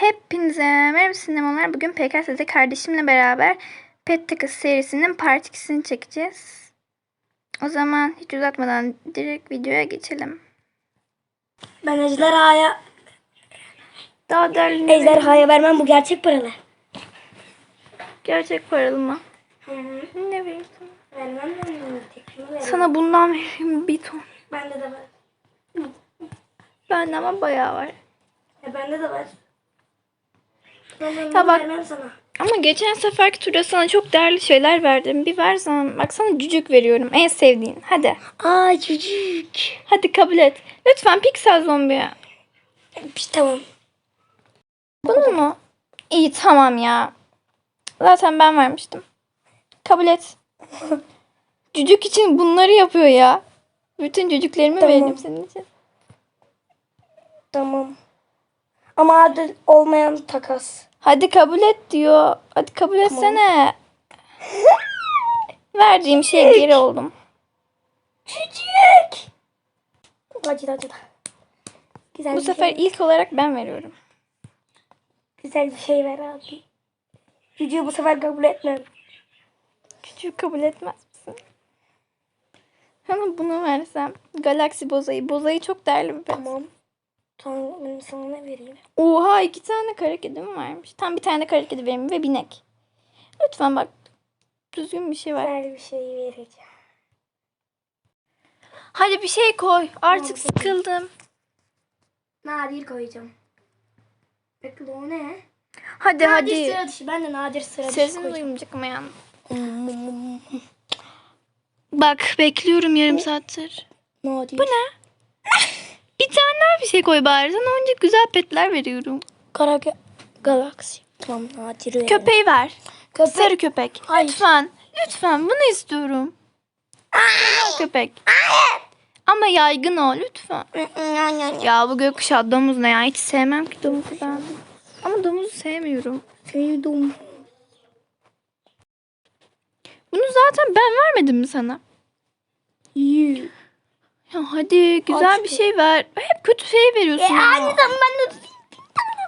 Hepinize merhaba sinemalar. Bugün PKS'de kardeşimle beraber Pet Takası serisinin part 2'sini çekeceğiz. O zaman hiç uzatmadan direkt videoya geçelim. Ben ejderhaya, Daha derli ejderhaya vermem bu gerçek paralar. Gerçek paralı mı? Hı hı. Ne veriyorsun? Vermem ben. Sana bundan vereyim bir ton. Bende de var. Bende ama bayağı var. E bende de var. Ya bak-. Ama geçen seferki turda sana çok değerli şeyler verdim. Bir versem. Bak sana cücük veriyorum. En sevdiğin. Hadi. Aa çocuk. Hadi kabul et. Lütfen piksel zombi. Tamam. Bunu mu? İyi tamam ya. Zaten ben vermiştim. Kabul et. Cücük için bunları yapıyor ya. Bütün cücüklerimi Tamam. verdim senin için. Tamam. Ama adil olmayan takas. Hadi kabul et diyor. Hadi kabul etsene. Verdiğim şeye geri oldum. Çocuk. Acıdı acıdı. Güzel Bu bir sefer şey. ilk olarak ben veriyorum. Güzel bir şey ver abi. Çocuğu bu sefer kabul etmem. Küçük kabul etmez misin? Ama bunu versem. Galaxy bozayı. Bozayı çok değerli bir pet. Tamam. Sana ne vereyim? Oha iki tane kara kedi mi varmış? Tam bir tane kara kedi vereyim ve binek. Lütfen bak. Düzgün bir şey ver. Güzel bir şey vereceğim. Hadi bir şey koy. Artık Tamam. sıkıldım. Nadir koyacağım. Bekle o ne? Hadi Nadir hadi. sıra dışı. Ben de nadir sıra dışı Sesini koyacağım. duymayacak ama yani. Bak bekliyorum yarım saattir. Nadir. Bu ne? Bir tane daha bir şey koy bari. Sana önce güzel petler veriyorum. Kara galaksi. Tamam nadir verelim. Köpeği ver. Köpek. Sarı köpek. Hayır. Lütfen. Lütfen bunu istiyorum. Sarı köpek. Ama yaygın o lütfen. Ya bu gökkuşağı domuz ne ya? Hiç sevmem ki domuzu ben. Ama domuzu sevmiyorum. Sevdim. Bunu zaten ben vermedim mi sana? İyi. Ya hadi güzel Aç bir şey ver. Hep kötü şey veriyorsun. ya. Aynı zaman ben de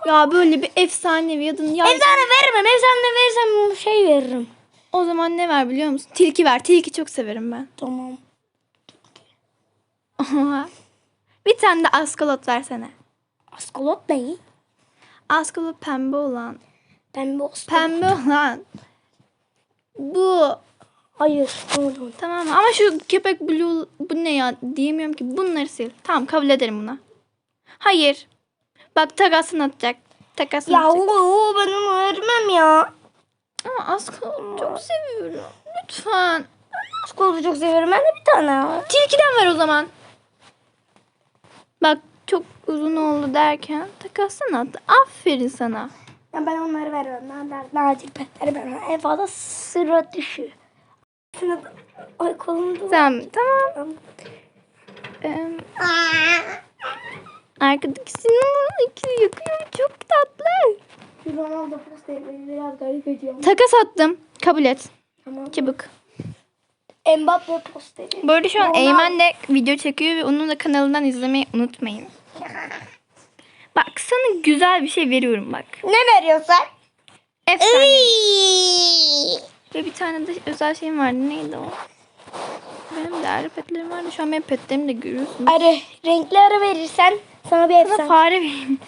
Ya böyle bir efsanevi ya da ya efsane vermem. Efsane verirsem şey veririm. o zaman ne ver biliyor musun? Tilki ver. Tilki çok severim ben. Tamam. bir tane de askolot versene. Askolot ne? Askolot pembe olan. Pembe olsun. Pembe olan. Bu. Hayır. Tamam? Ama şu köpek blue bu ne ya diyemiyorum ki. Bunları sil. Tamam kabul ederim buna. Hayır. Bak takasını atacak. Takasını Ya atacak. o ben onu vermem ya. Ama askolot çok seviyorum. Lütfen. Askolot'u çok seviyorum. Ben de bir tane. Tilkiden ver o zaman. Bak çok uzun oldu derken takasını at. Aferin sana. Ya ben onları vermem. Nadir, nadir petleri vermem. En fazla sıra dışı. Sıra... Ay kolum da. Tamam tamam. Ee, arkadakisinin ikili yakıyor. Çok tatlı. Ronaldo beni biraz garip ediyor. Takas attım. Kabul et. Tamam. Çabuk. Mbappe posteri. Bu arada şu an Ronaldo. Eymen de video çekiyor ve onun da kanalından izlemeyi unutmayın. Bak sana güzel bir şey veriyorum bak. Ne veriyorsun? Efsane. Ve bir tane de özel şeyim vardı. Neydi o? Benim değerli petlerim vardı. Şu an benim petlerimi de görüyorsunuz. Arı, renkli arı verirsen sana bir Sana efsane. fare vereyim.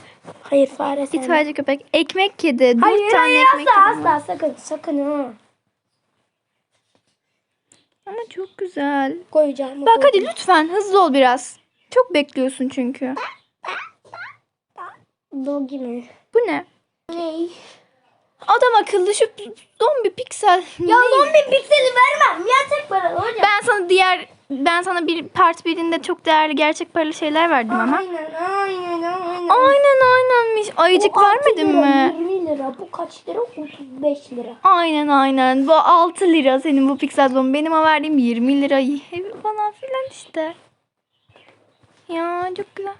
Hayır fare sen. İtfaiyeci köpek. Ekmek. Dört Hayır tane hayır ekmek asla asla sakın sakın ha. Ama çok güzel. Koyacağım. Bak hadi lütfen hızlı ol biraz. Çok bekliyorsun çünkü. Dogi mi? Bu ne? Ney? Adam akıllı şu zombi piksel. Ya Ne? zombi pikseli vermem. Gerçek paralı hocam. Ben sana diğer ben sana bir part birinde çok değerli gerçek paralı şeyler verdim ama. Aynen aynen aynen. Aynen aynenmiş. Ayıcık altı vermedin lira, mi? 20 lira. Bu kaç lira? 35 lira. Aynen aynen. Bu 6 lira senin bu piksel zombi. Benim o verdiğim 20 lira falan filan işte. Ya çok güzel.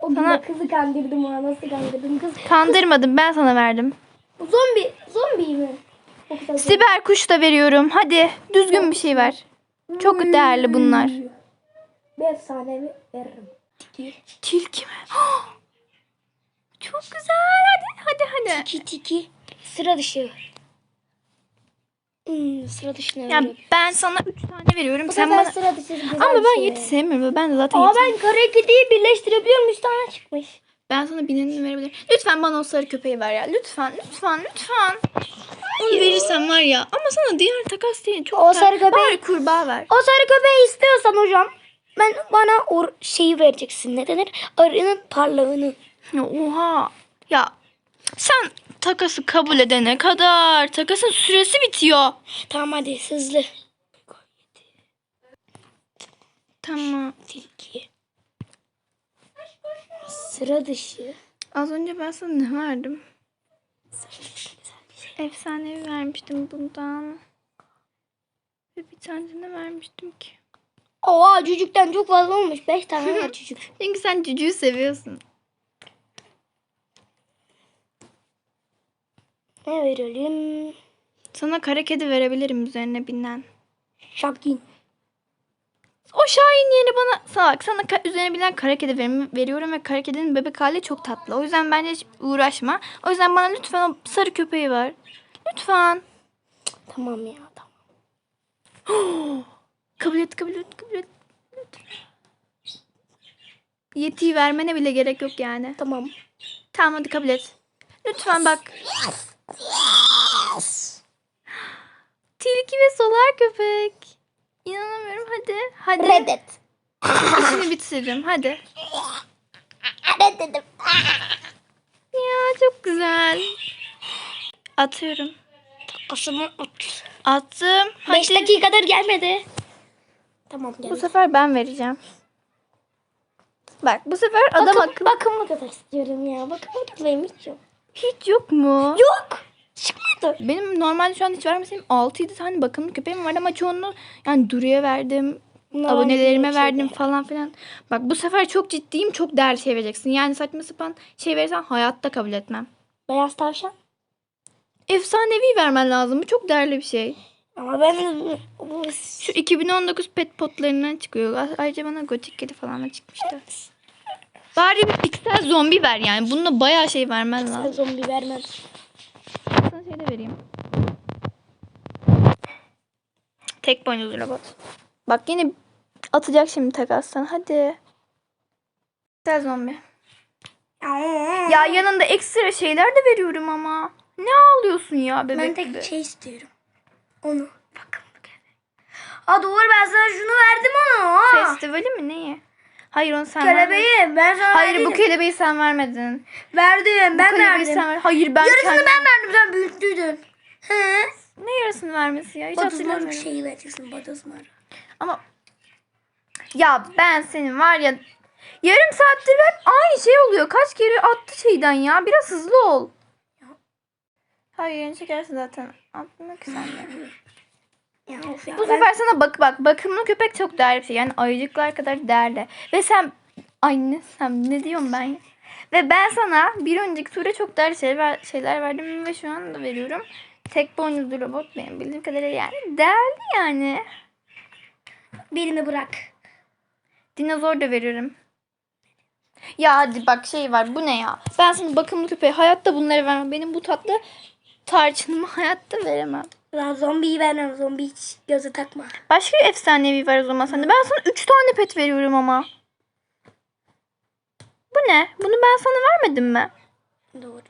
O Sana- kızı kandırdım ha. Nasıl kandırdım kız? Kandırmadım ben sana verdim. Zombi. Zombi mi? Siber kuş da veriyorum. Hadi düzgün bir şey ver. Çok değerli bunlar. Bir efsane veririm. Tilki mi? Çok güzel. Hadi hadi Hadi. Tiki tiki. Sıra dışı. Hmm, sıra dışı ne Ya veriyorum? ben sana 3 tane veriyorum. Bu Sen sefer bana... sıra dışı güzel Ama bir ben şey Yeti ver. sevmiyorum. Ben de zaten Aa Yeti- ben kara kediyi birleştirebiliyorum. 3 tane çıkmış. Ben sana bineni verebilirim. Lütfen bana o sarı köpeği ver ya. Lütfen, lütfen, lütfen. Onu verirsen var ya. Ama sana diğer takas değil. Çok O sarı köpeği- Bari kurbağa ver. O sarı köpeği istiyorsan hocam ben bana o şeyi vereceksin. Ne denir? Arının parlağını. Oha. Ya sen takası kabul edene kadar takasın süresi bitiyor. Tamam hadi hızlı. Tamam. Tilki. Sıra dışı. Az önce ben sana ne verdim? Şey. Efsanevi vermiştim bundan. Ve bir tane de vermiştim ki? Oha cücükten çok fazla olmuş. 5 tane var cücük. Çünkü sen cücüğü seviyorsun. Ne verelim? Sana kara kedi verebilirim üzerine binen. Şapkin. O Şahin yerine bana salak. Sana üzerine binen kara kedi veriyorum ve kara kedinin bebek hali çok tatlı. O yüzden bence hiç uğraşma. O yüzden bana lütfen o sarı köpeği ver. Lütfen. Tamam ya tamam. Kabul et, kabul et, kabul et. Lütfen. Yetiyi vermene bile gerek yok yani. Tamam. Tamam hadi kabul et. Lütfen bak. Tilki ve solar köpek. İnanamıyorum hadi. Hadi. Reddet. İşini bitiririm hadi. Reddedim. Ya çok güzel. Atıyorum. Kasımı at. Attım. 5 Hadi. dakikadır gelmedi. Tamam Bu geldi. sefer ben vereceğim. Bak bu sefer adam Bakım, akıllı. bakımlı kadar istiyorum ya. Bakımlı köpeğim hiç yok. Hiç yok mu? Yok. Çıkmadı. Benim normalde şu an hiç vermeseydim 6-7 tane bakımlı köpeğim vardı ama çoğunu yani Duru'ya verdim. Bunlar abonelerime şey verdim değil. falan filan. Bak bu sefer çok ciddiyim. Çok değerli şey vereceksin. Yani saçma sapan şey verirsen hayatta kabul etmem. Beyaz tavşan. Efsanevi vermen lazım. Bu çok değerli bir şey. Ama ben Şu 2019 pet potlarından çıkıyor. Ayrıca bana gotik kedi falan da çıkmıştı. Bari bir piksel zombi ver yani. Bununla bayağı şey vermen lazım. zombi vermem. Sana şey de vereyim. Tek boynuzlu robot. Bak yine atacak şimdi takastan. Hadi. Piksel zombi. Ya yanında ekstra şeyler de veriyorum ama. Ne ağlıyorsun ya bebek ben gibi? tek şey istiyorum. Onu. Bakımlı köpek. Aa doğru ben sana şunu verdim onu. Festivali mi neyi? Hayır onu sen vermedin. Kelebeği ben sana Hayır bu verdim. kelebeği sen vermedin. verdim. Bu Ben verdim. sen ver. Hayır ben Yarısını kendim- ben verdim sen büyüttüydün. He. Ne yarısını vermesi ya? Hiç hatırlamıyorum. şeyi vereceksin badozmarı. Ama ya ben senin var ya yarım saattir hep aynı şey oluyor. Kaç kere attı şeyden ya. Biraz hızlı ol. Hayır yeni çekersin zaten. Atmak de. Ya of ya. Bu ben- sefer sana bak bak bakımlı köpek çok değerli bir şey. Yani ayıcıklar kadar değerli. Ve sen anne sen ne diyorum ben? ya? Ve ben sana bir önceki tura çok değerli şeyler, şeyler verdim ve şu an da veriyorum. Tek boynuzlu robot benim bildiğim kadarıyla yani değerli yani. birini bırak. Dinozor da veriyorum. Ya hadi bak şey var bu ne ya? Ben sana bakımlı köpeğe hayatta bunları vermem. Benim bu tatlı tarçınımı hayatta veremem. Lan zombiyi vermem. Zombi hiç göze takma. Başka efsanevi var o zaman sende. Ben sana 3 tane pet veriyorum ama. Bu ne? Bunu ben sana vermedim mi? Doğru.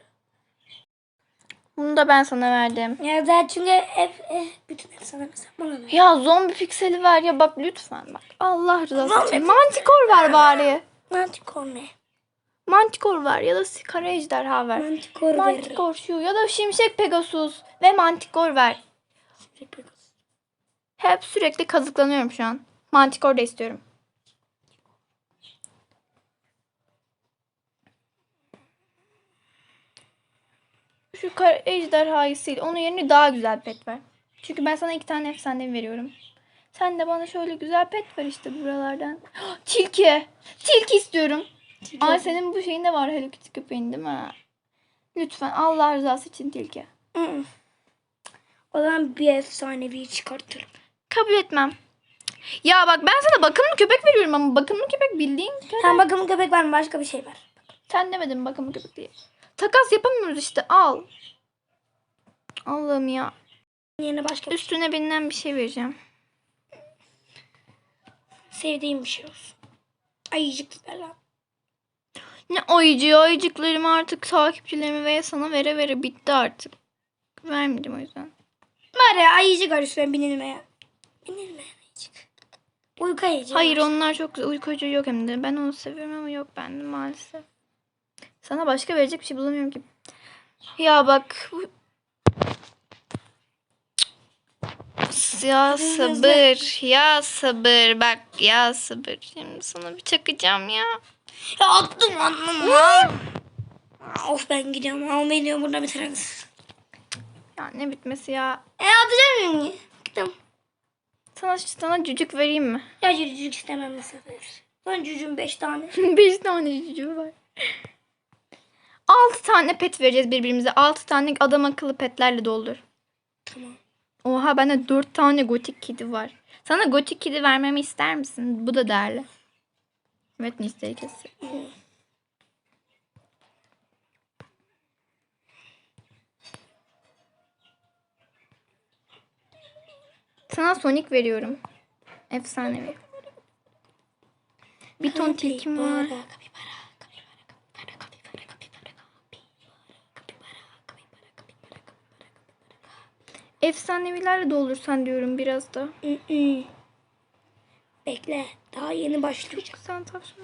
Bunu da ben sana verdim. Ya zaten çünkü hep, hep bütün mesela bana ver. Ya zombi pikseli ver ya bak lütfen bak. Allah rızası için. Mantikor ver bari. Mantikor ne? Mantikor ver ya da kara ejderha ver. Mantikor ver. Mantikor şu ya da şimşek pegasus ve mantikor ver. Hep sürekli kazıklanıyorum şu an. Mantikor da istiyorum. Şu kara ejderhayı sil. Onun yerine daha güzel pet ver. Çünkü ben sana iki tane efsane veriyorum. Sen de bana şöyle güzel pet ver işte buralardan. Tilki. Tilki istiyorum. Ay senin bu şeyin de var Hello Kitty köpeğin değil mi? Lütfen Allah rızası için tilki. Hı. O zaman bir efsanevi çıkartırım. Kabul etmem. Ya bak ben sana bakımlı köpek veriyorum ama bakımlı köpek bildiğin köpek. Sen bakımlı köpek var mı? Başka bir şey ver. Sen demedin bakımlı köpek diye. takas yapamıyoruz işte al. Allah'ım ya. Yerine başka bir Üstüne bilinen bir şey vereceğim. sevdiğim bir şey olsun. Ayıcık falan. Ne ayıcı ayıcıklarımı artık takipçilerime veya sana vere vere bitti artık. Vermedim o yüzden. Var ya ayıcık var üstüne binilmeyen. Binilmeyen ayıcık. Uyku ayıcığı. Hayır onlar çok güzel. Uykucu yok hem de. Ben onu seviyorum ama yok bende maalesef. Sana başka verecek bir şey bulamıyorum ki. Ya bak. Ya sabır. Ya sabır. Bak ya sabır. Şimdi sana bir çakacağım ya. Ya attım ya. of ben gidiyorum. Ama beni burada bitiririz. Ya ne bitmesi ya. E atacağım mı? Gittim. Sana, sana cücük vereyim mi? Ya cücük istemem bu sefer. Ben cücüğüm beş tane. Beş tane cücüğü var. Altı tane pet vereceğiz birbirimize. Altı tane adam akıllı petlerle doldur. Tamam. Oha bende dört tane gotik kedi var. Sana gotik kedi vermemi ister misin? Bu da değerli. Hükümet listeyi kesin. Sana Sonic veriyorum. Efsanevi. Bir ton tilkim var. Efsanevilerle doldursan diyorum biraz da. Bekle. Daha yeni başlayacak. Sen tavşan.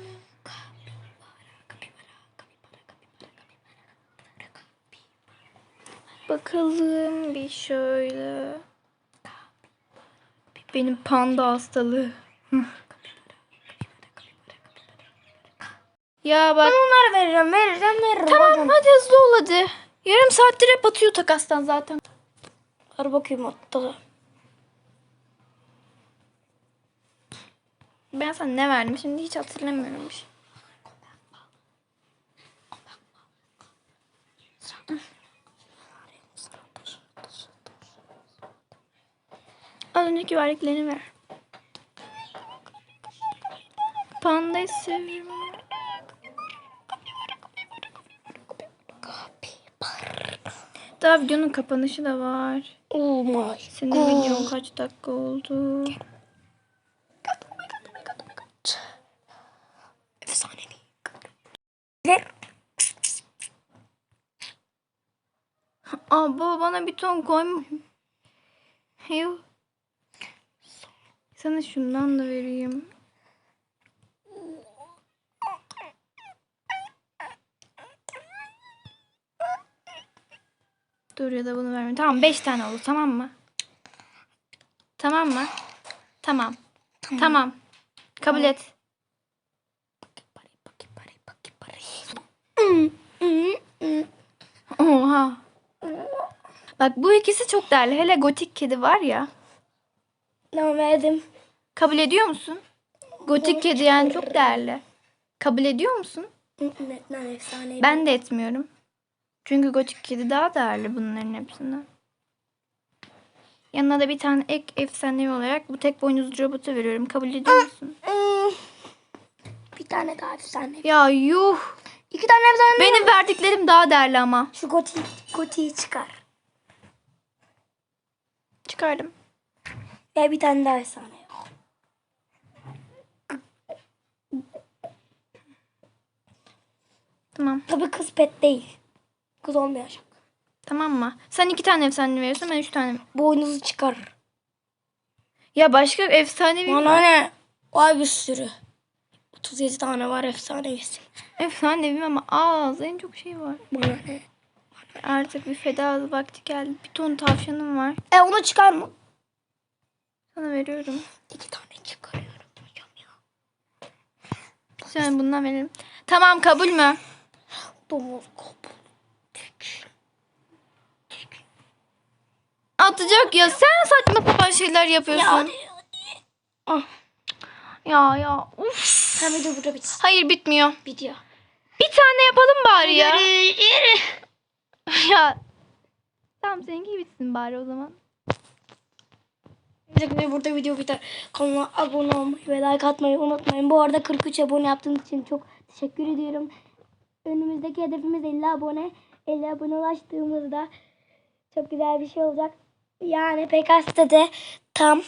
Bakalım bir şöyle. Benim panda hastalığı. ya bak. Bunları veririm, veririm, veririm. Tamam hocam. hadi hızlı ol hadi. Yarım saattir hep atıyor takastan zaten. Ver bakayım hatta. Ben sana ne verdim şimdi hiç hatırlamıyorum şey. Az önceki verdiklerini ver. Pandayı seviyorum. Daha videonun kapanışı da var. Oh my Senin videon kaç dakika oldu? Efsanevi. Ver. Abla bana bir ton koyma. Yuh. Sana şundan da vereyim. Dur ya da bunu verme. Tamam 5 tane oldu tamam mı? Tamam mı? Tamam. Tamam. Kabul et. Oha. Bak bu ikisi çok değerli. Hele gotik kedi var ya. Tamam verdim. Kabul ediyor musun? Gotik kedi yani çok değerli. Kabul ediyor musun? Ben de etmiyorum. Çünkü gotik kedi daha değerli bunların hepsinden. Yanına da bir tane ek efsanevi olarak bu tek boynuzlu robotu veriyorum. Kabul ediyor musun? Hmm. Bir tane daha efsanevi. Ya yuh. İki tane efsanevi. Benim verdiklerim daha değerli ama. Şu goti, gotiyi çıkar. Çıkardım. Ve bir tane daha efsanevi. Tamam. Tabii kız pet değil. Kız olmayacak. Tamam mı? Sen iki tane efsanevi veriyorsun ben üç tane. Boynuzu çıkar. Ya başka efsanevi Bana ne? Var bir sürü. 37 tane var efsanevisi. Efsanevi ama az. En çok şey var. Bana ne? Artık bir feda vakti geldi. Bir ton tavşanım var. E onu çıkar mı? Sana veriyorum. İki tane çıkarıyorum hocam ya. Sen bundan veririm. Tamam kabul mü? Domuz kapı. Atacak ya. Sen saçma sapan şeyler yapıyorsun. Ya Ah. Ya ya. Uf. Sen video burada bitsin. Hayır bitmiyor. Bitiyor. Bir tane yapalım bari ya. Yürü. ya. Tamam seninki bitsin bari o zaman. Ve burada video biter. Kanala abone olmayı ve like atmayı unutmayın. Bu arada 43 abone yaptığınız için çok teşekkür ediyorum. önümüzdeki hedefimiz 50 abone. 50 abone ulaştığımızda çok güzel bir şey olacak. Yani Pegasus'ta tam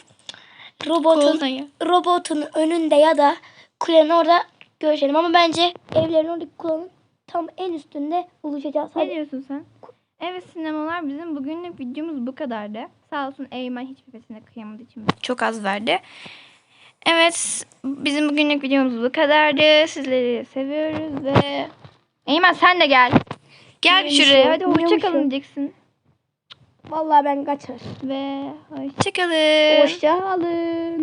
robotun robotun önünde ya da kulenin orada görüşelim. Ama bence evlerin oradaki kulenin tam en üstünde buluşacağız. Ne diyorsun sen? Evet sinemalar bizim bugünlük videomuz bu kadardı. Sağ olsun Eymen hiçbir pesine kıyamadığı için çok az verdi. Evet bizim bugünlük videomuz bu kadardı. Sizleri seviyoruz ve Eymen sen de gel. Gel bir şuraya. Hadi hoşçakalın diyeceksin. Vallahi ben kaçar. Ve hoşçakalın. Hoşça kalın.